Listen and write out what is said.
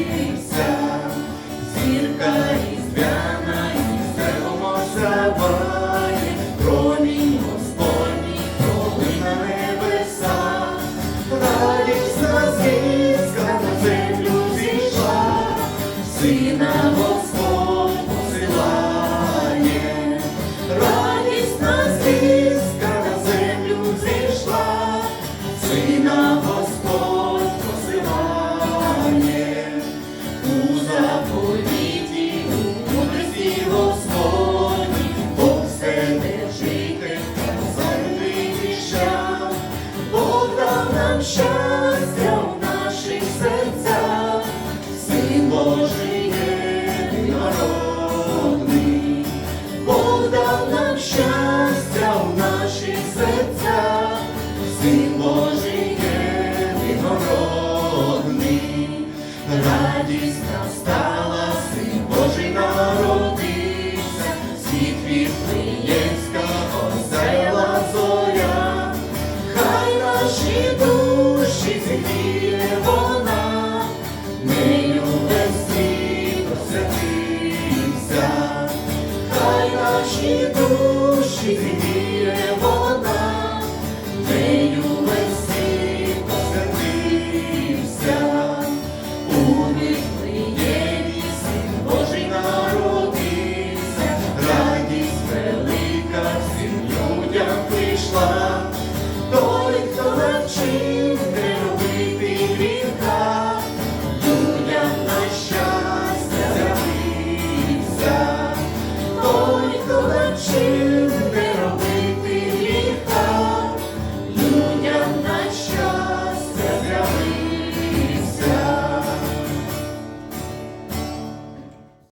змінився, зірка різдвяна і зерно сяває, промінь Господній, коли на небеса, радісна зіска на землю зійшла, сына Господь посилає, радісна зіска на землю зійшла, сина. щастя в наших серцях, Син Божий єдинородний, Бог дав нам щастя в наших серцях, Син Божий єдинородний, радість настає. нею весни посвятився, у Віфлеємі син Божий народився, радість велика всім людям прийшла, той, хто навчив.